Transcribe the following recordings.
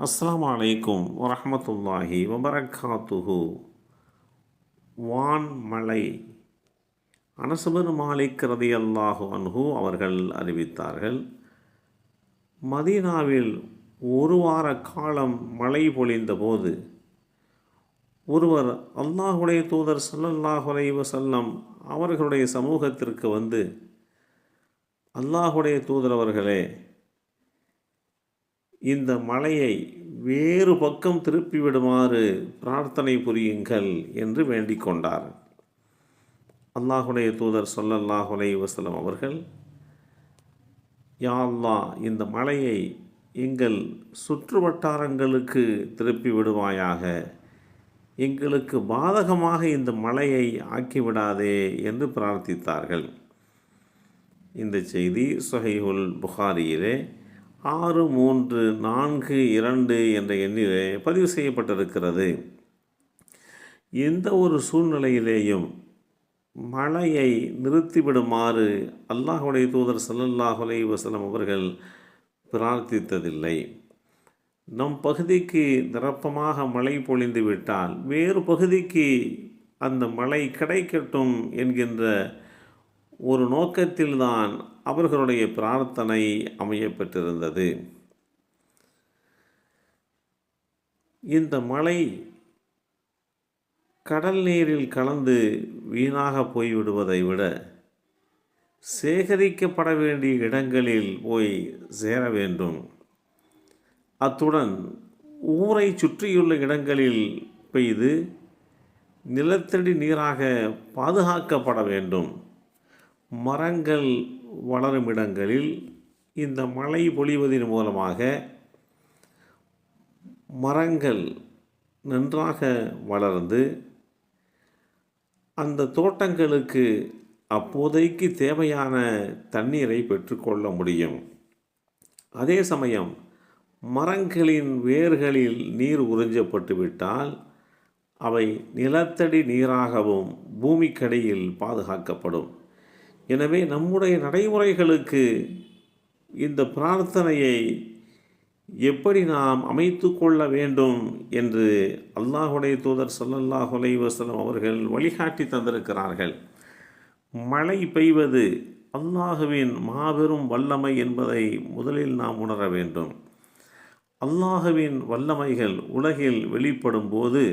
அஸ்லாம் அலைக்கும் வரமத்துல்லாஹி வபரகாத்துஹு வான்மலை. அனசுபன் மாலிக் ரதி அல்லாஹு அன்ஹு அவர்கள் அறிவித்தார்கள் மதீனாவில் ஒரு வார காலம் மழை பொழிந்தபோது ஒருவர் அல்லாஹுடைய தூதர் ஸல்லல்லாஹு வசல்லம் அவர்களுடைய சமூகத்திற்கு வந்து அல்லாஹுடைய தூதர் அவர்களே இந்த மலையை வேறு பக்கம் திருப்பி விடுமாறு பிரார்த்தனை புரியுங்கள் என்று வேண்டிக் கொண்டார். அல்லாஹுடைய தூதர் சொல்லல்லாஹு வசலம் அவர்கள் யா அல்லாஹ் இந்த மலையை எங்கள் சுற்று வட்டாரங்களுக்கு திருப்பி விடுவாயாக எங்களுக்கு பாதகமாக இந்த மலையை ஆக்கிவிடாதே என்று பிரார்த்தித்தார்கள். இந்த செய்தி சொஹைஹுல் புகாரியிலே ஆறு மூன்று நான்கு இரண்டு என்ற எண்ணிலே பதிவு செய்யப்பட்டிருக்கிறது. எந்த ஒரு சூழ்நிலையிலேயும் மழையை நிறுத்திவிடுமாறு அல்லாஹுடைய தூதர் ஸல்லல்லாஹு அலைஹி அவர்கள் பிரார்த்தித்ததில்லை. நம் பகுதிக்கு நிரப்பமாக மழை பொழிந்து விட்டால் வேறு பகுதிக்கு அந்த மழை கிடைக்கட்டும் என்கின்ற ஒரு நோக்கத்தில்தான் அவர்களுடைய பிரார்த்தனை அமையப்பெற்றிருந்தது. இந்த மழை கடல் நீரில் கலந்து வீணாக போய்விடுவதை விட சேகரிக்கப்பட வேண்டிய இடங்களில் போய் சேர வேண்டும். அத்துடன் ஊரை சுற்றியுள்ள இடங்களில் பெய்து நிலத்தடி நீராக பாதுகாக்கப்பட வேண்டும். மரங்கள் வளரும் இடங்களில் இந்த மழை பொழிவதன் மூலமாக மரங்கள் நன்றாக வளர்ந்து அந்த தோட்டங்களுக்கு அப்போதைக்கு தேவையான தண்ணீரை பெற்றுக்கொள்ள முடியும். அதே சமயம் மரங்களின் வேர்களில் நீர் உறிஞ்சப்பட்டுவிட்டால் அவை நிலத்தடி நீராகவும் பூமிக்கடியில் பாதுகாக்கப்படும். எனவே நம்முடைய நடைமுறைகளுக்கு இந்த பிரார்த்தனையை எப்படி நாம் அமைத்து கொள்ள வேண்டும் என்று அல்லாஹுடைய தூதர் சல்லல்லாஹ் அலை வசலம் அவர்கள் வழிகாட்டி தந்திருக்கிறார்கள். மழை பெய்வது அல்லாஹுவின் மாபெரும் வல்லமை என்பதை முதலில் நாம் உணர வேண்டும். அல்லாஹுவின் வல்லமைகள் உலகில் வெளிப்படும் போது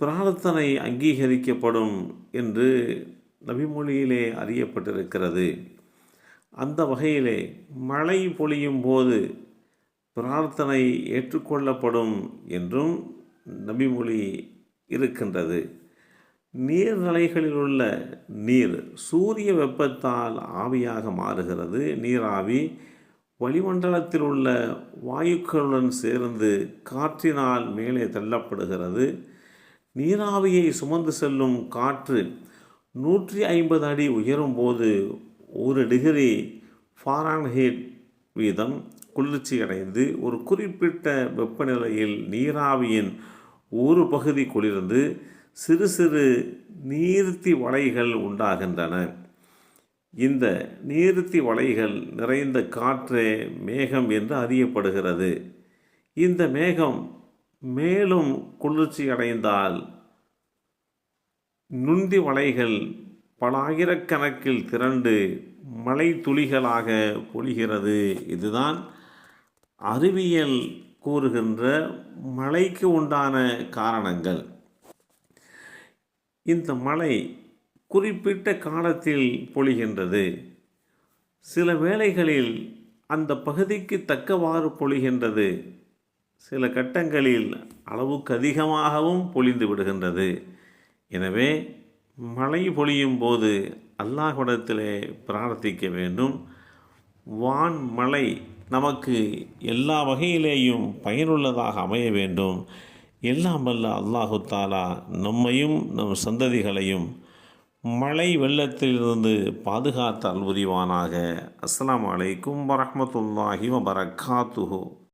பிரார்த்தனை அங்கீகரிக்கப்படும் என்று நபிமொழியிலே அறியப்பட்டிருக்கிறது. அந்த வகையிலே மழை பொழியும் போது பிரார்த்தனை ஏற்றுக்கொள்ளப்படும் என்றும் நபிமொழி இருக்கின்றது. நீர்நிலைகளில் உள்ள நீர் சூரிய வெப்பத்தால் ஆவியாக மாறுகிறது. நீராவி வளிமண்டலத்தில் உள்ள வாயுக்களுடன் சேர்ந்து காற்றினால் மேலே தள்ளப்படுகிறது. நீராவியை சுமந்து செல்லும் காற்று நூற்றி ஐம்பது அடி உயரும் போது ஒரு டிகிரி ஃபாரான்ஹீட் வீதம் குளிர்ச்சி அடைந்து ஒரு குறிப்பிட்ட வெப்பநிலையில் நீராவியின் ஒரு பகுதி குளிர்ந்து சிறு சிறு நீர்த்தி வலைகள் உண்டாகின்றன. இந்த நீர்த்தி வலைகள் நிறைந்த காற்றே மேகம் என்று அறியப்படுகிறது. இந்த மேகம் மேலும் குளிர்ச்சி அடைந்தால் நுந்தி வலைகள் பல ஆயிரக்கணக்கில் திரண்டு மலை துளிகளாக பொழிகிறது. இதுதான் அறிவியல் கூறுகின்ற மழைக்கு உண்டான காரணங்கள். இந்த மழை குறிப்பிட்ட காலத்தில் பொழிகின்றது. சில வேளைகளில் அந்த பகுதிக்கு தக்கவாறு பொழிகின்றது. சில கட்டங்களில் அளவுக்கு அதிகமாகவும் பொழிந்து விடுகின்றது. எனவே மழை பொழியும் போது அல்லாஹ்விடத்திலே பிரார்த்திக்க வேண்டும். வான் மழை நமக்கு எல்லா வகையிலேயும் பயனுள்ளதாக அமைய வேண்டும். எல்லாம் வல்ல அல்லாஹு தாலா நம்மையும் நம் சந்ததிகளையும் மழை வெள்ளத்திலிருந்து பாதுகாத்தால் உரிவானாக அஸ்லாம் அலைக்கும் வரமத்துல்லாஹி வபரகாத்துஹு